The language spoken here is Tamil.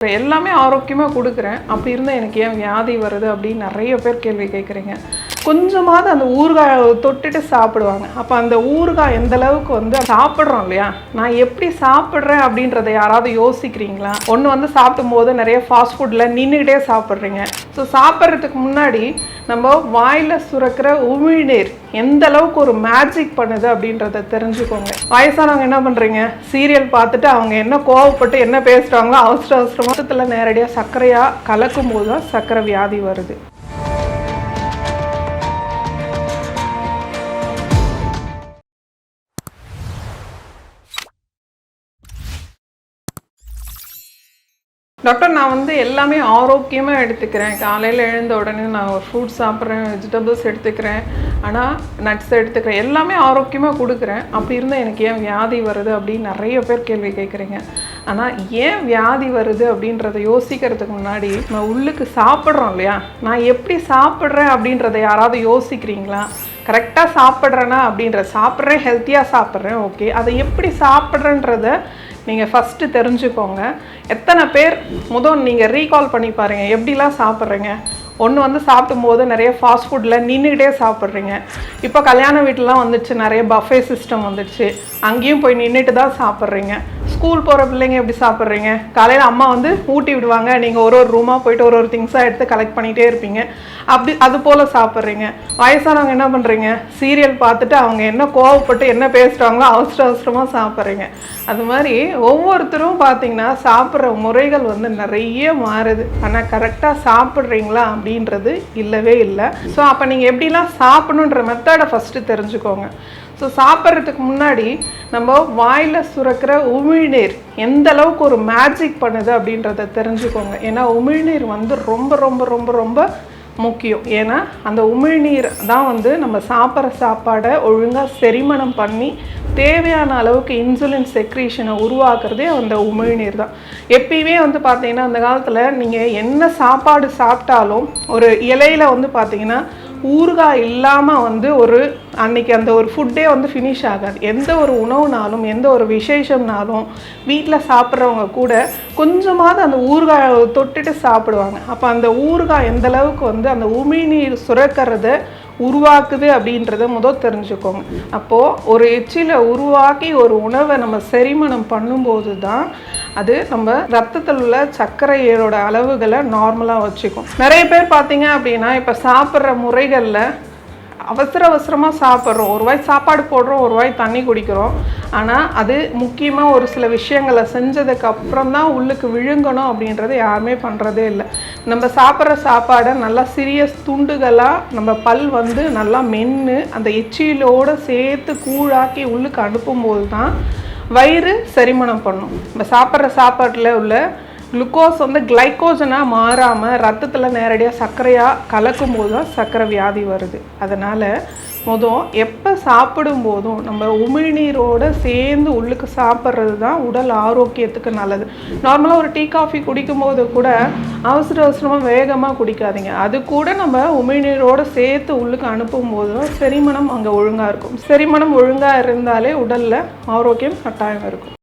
இப்போ எல்லாமே ஆரோக்கியமாக கொடுக்குறேன். அப்படி இருந்தால் எனக்கு ஏன் வியாதி வருது அப்படின்னு நிறைய பேர் கேள்வி கேட்குறீங்க கொஞ்சமாவது அந்த ஊறுகாய் தொட்டுட்டு சாப்பிடுவாங்க. அப்போ அந்த ஊறுகாய் எந்த அளவுக்கு வந்து சாப்பிட்றோம் இல்லையா? நான் எப்படி சாப்பிட்றேன் அப்படின்றத யாராவது யோசிக்கிறீங்களா? ஒன்று வந்து சாப்பிடும் போது நிறைய ஃபாஸ்ட் ஃபுட்டில் நின்றுக்கிட்டே சாப்பிட்றீங்க. ஸோ சாப்பிட்றதுக்கு முன்னாடி நம்ம வாயில் சுரக்கிற உமிழ்நீர் எந்த அளவுக்கு ஒரு மேஜிக் பண்ணுது அப்படின்றத தெரிஞ்சுக்கோங்க. வயசானவங்க என்ன பண்ணுறீங்க சீரியல் பார்த்துட்டு அவங்க என்ன கோவப்பட்டு என்ன பேசுகிறாங்களோ அவசர அவசரமாக நேரடியாக சர்க்கரையாக கலக்கும் போது தான் சர்க்கரை வியாதி வருது. டாக்டர் நான் வந்து எல்லாமே ஆரோக்கியமாக எடுத்துக்கிறேன். காலையில் எழுந்த உடனே நான் ஒரு ஃப்ரூட்ஸ் சாப்பிட்றேன் வெஜிடபிள்ஸ் எடுத்துக்கிறேன். ஆனால் நட்ஸ் எடுத்துக்கிறேன். எல்லாமே ஆரோக்கியமாக கொடுக்குறேன். அப்படி இருந்தால் எனக்கு ஏன் வியாதி வருது அப்படின்னு நிறைய பேர் கேள்வி கேட்குறீங்க. ஆனால் ஏன் வியாதி வருது அப்படின்றத யோசிக்கிறதுக்கு முன்னாடி நம்ம உள்ளுக்கு சாப்பிட்றோம் இல்லையா? நான் எப்படி சாப்பிட்றேன் அப்படின்றத யாராவது யோசிக்கிறீங்களா? கரெக்டாக சாப்பிட்றேன்னா அப்படின்ற சாப்பிட்றேன் ஹெல்த்தியாக சாப்பிட்றேன் ஓகே அதை எப்படி சாப்பிட்றேன்றத நீங்கள் ஃபஸ்ட்டு தெரிஞ்சுக்கோங்க. எத்தனை பேர் முதல் நீங்கள் ரீகால் பண்ணி பாருங்கள் எப்படிலாம் சாப்பிட்றீங்க? ஒன்று வந்து சாப்பிடும்போது நிறைய ஃபாஸ்ட் ஃபுட்டில் நின்றுக்கிட்டே சாப்பிட்றீங்க. இப்போ கல்யாண வீட்டிலலாம் வந்துச்சு நிறைய பஃபே சிஸ்டம் வந்துடுச்சு அங்கேயும் போய் நின்றுட்டு தான் சாப்பிட்றீங்க. ஸ்கூல் போகிற பிள்ளைங்க எப்படி சாப்பிட்றீங்க? காலையில் அம்மா வந்து ஊட்டி விடுவாங்க. நீங்கள் ஒரு ஒரு ரூமாக போயிட்டு ஒரு ஒரு திங்ஸாக எடுத்து கலெக்ட் பண்ணிகிட்டே இருப்பீங்க. அப்படி அது போல் சாப்பிட்றீங்க. வயசானவங்க என்ன பண்ணுறீங்க சீரியல் பார்த்துட்டு அவங்க என்ன கோவப்பட்டு என்ன பேசுகிறாங்களோ அவசர அவசரமாக சாப்பிட்றீங்க. அது மாதிரி ஒவ்வொருத்தரும் பார்த்தீங்கன்னா சாப்பிட்ற முறைகள் வந்து நிறைய மாறுது. ஆனால் கரெக்டாக சாப்பிட்றீங்களா அப்படின்றது இல்லவே இல்லை. ஸோ அப்போ நீங்கள் எப்படிலாம் சாப்பிடணுன்ற மெத்தடை ஃபஸ்ட்டு தெரிஞ்சுக்கோங்க. ஸோ சாப்பிட்றதுக்கு முன்னாடி நம்ம வாயில் சுரக்கிற உமிழ் உமிழ்நீர் எந்த அளவுக்கு ஒரு மேஜிக் பண்ணுது அப்படின்றத தெரிஞ்சுக்கோங்க. ஏன்னா உமிழ்நீர் வந்து ரொம்ப ரொம்ப ரொம்ப ரொம்ப முக்கியம். ஏன்னா அந்த உமிழ்நீர் தான் வந்து நம்ம சாப்பிட்ற சாப்பாடை ஒழுங்காக செரிமணம் பண்ணி தேவையான அளவுக்கு இன்சுலின் செக்ரீஷனை உருவாக்குறதே அந்த உமிழ்நீர் தான். எப்பயுமே வந்து பார்த்தீங்கன்னா அந்த காலத்தில் நீங்கள் என்ன சாப்பாடு சாப்பிட்டாலும் ஒரு இலையில் வந்து பார்த்தீங்கன்னா ஊறுகாய் இல்லாமல் வந்து ஒரு அன்னைக்கு அந்த ஒரு ஃபுட்டே வந்து ஃபினிஷ் ஆகாது. எந்த ஒரு உணவுனாலும் எந்த ஒரு விசேஷம்னாலும் வீட்டில் சாப்பிட்றவங்க கூட கொஞ்சமாவது அந்த ஊறுகாய் தொட்டுட்டு சாப்பிடுவாங்க. அப்போ அந்த ஊறுகாய் எந்த அளவுக்கு வந்து அந்த உமிழ்நீர் சுரக்கிறத உருவாக்குது அப்படின்றத முதல் தெரிஞ்சுக்கோங்க. அப்போது ஒரு எச்சில உருவாக்கி ஒரு உணவை நம்ம செரிமணம் பண்ணும்போது தான் அது நம்ம ரத்தத்தில் உள்ள சர்க்கரையோட அளவுகளை நார்மலாக வச்சுக்கும். நிறைய பேர் பார்த்தீங்க அப்படின்னா இப்போ சாப்பிட்ற முறைகளில் அவசர அவசரமாக சாப்பிட்றோம். ஒரு வாய் சாப்பாடு போடுறோம் ஒரு வாய் தண்ணி குடிக்கிறோம். ஆனால் அது முக்கியமாக ஒரு சில விஷயங்களை செஞ்சதுக்கு அப்புறம் தான் உள்ளுக்கு விழுங்கணும் அப்படின்றத யாருமே பண்ணுறதே இல்லை. நம்ம சாப்பிட்ற சாப்பாடை நல்லா சிறிய துண்டுகளாக நம்ம பல் வந்து நல்லா மென்று அந்த எச்சிலோடு சேர்த்து கூழாக்கி உள்ளுக்கு அனுப்பும்போது தான் வயிறு செரிமணம் பண்ணும். நம்ம சாப்பிட்ற சாப்பாட்டில் உள்ள குளுக்கோஸ் வந்து கிளைக்கோஜனாக மாறாமல் ரத்தத்தில் நேரடியாக சர்க்கரையாக கலக்கும் போது தான் சர்க்கரை வியாதி வருது. அதனால் மொதல் எப்போ சாப்பிடும் போதும் நம்ம உமிழ்நீரோடு சேர்ந்து உள்ளுக்கு சாப்பிட்றது தான் உடல் ஆரோக்கியத்துக்கு நல்லது. நார்மலாக ஒரு டீ காஃபி குடிக்கும்போது கூட அவசர அவசரமாக வேகமாக குடிக்காதீங்க. அது கூட நம்ம உமிழ்நீரோடு சேர்த்து உள்ளுக்கு அனுப்பும் போது தான் செரிமணம் அங்கே ஒழுங்காக இருக்கும். செரிமணம் ஒழுங்காக இருந்தாலே உடலில் ஆரோக்கியம் கட்டாயம் இருக்கும்.